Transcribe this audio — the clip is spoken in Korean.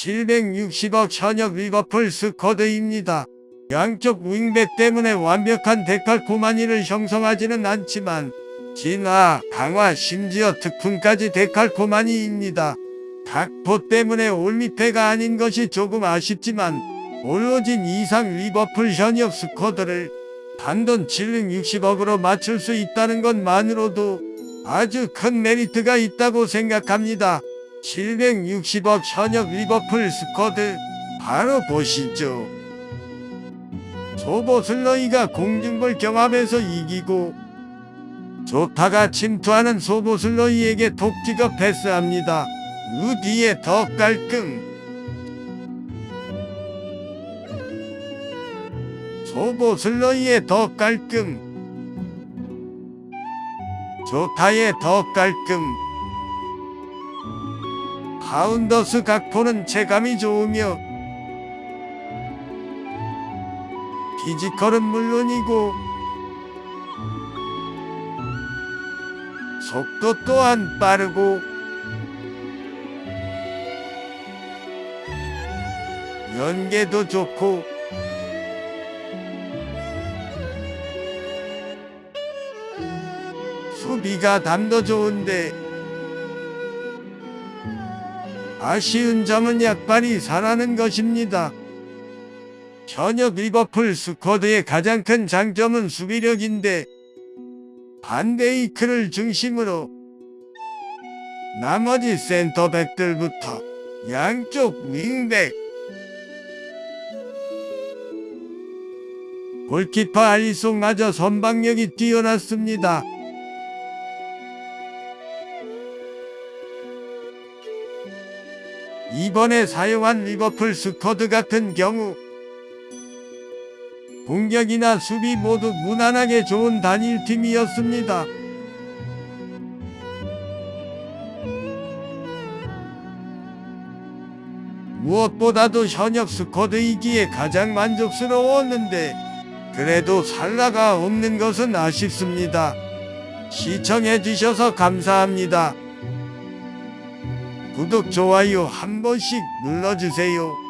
760억 현역 리버풀 스쿼드입니다. 양쪽 윙백 때문에 완벽한 데칼 코마니를 형성하지는 않지만 진화, 강화, 심지어 특훈까지 데칼 코마니입니다. 각포 때문에 올미패가 아닌 것이 조금 아쉽지만 올로진 이상 리버풀 현역 스쿼드를 단돈 760억으로 맞출 수 있다는 것만으로도 아주 큰 메리트가 있다고 생각합니다. 760억 현역 리버풀 스쿼드 바로 보시죠. 소보슬러이가 공중볼 경합에서 이기고 조타가 침투하는 소보슬러이에게 독지가 패스합니다. 그 뒤에 더 깔끔 소보슬러이의 더 깔끔 조타의 더 깔끔 하운더스 각포는 체감이 좋으며 피지컬은 물론이고 속도 또한 빠르고 연계도 좋고 수비가 담도 좋은데 아쉬운 점은 약발이 잘하는 것입니다. 현역 리버풀 스쿼드의 가장 큰 장점은 수비력인데 반데이크를 중심으로 나머지 센터백들부터 양쪽 윙백 골키퍼 알리송 마저 선방력이 뛰어났습니다. 이번에 사용한 리버풀 스쿼드 같은 경우 공격이나 수비 모두 무난하게 좋은 단일팀이었습니다. 무엇보다도 현역 스쿼드이기에 가장 만족스러웠는데 그래도 살라가 없는 것은 아쉽습니다. 시청해주셔서 감사합니다. 구독, 좋아요 한 번씩 눌러주세요.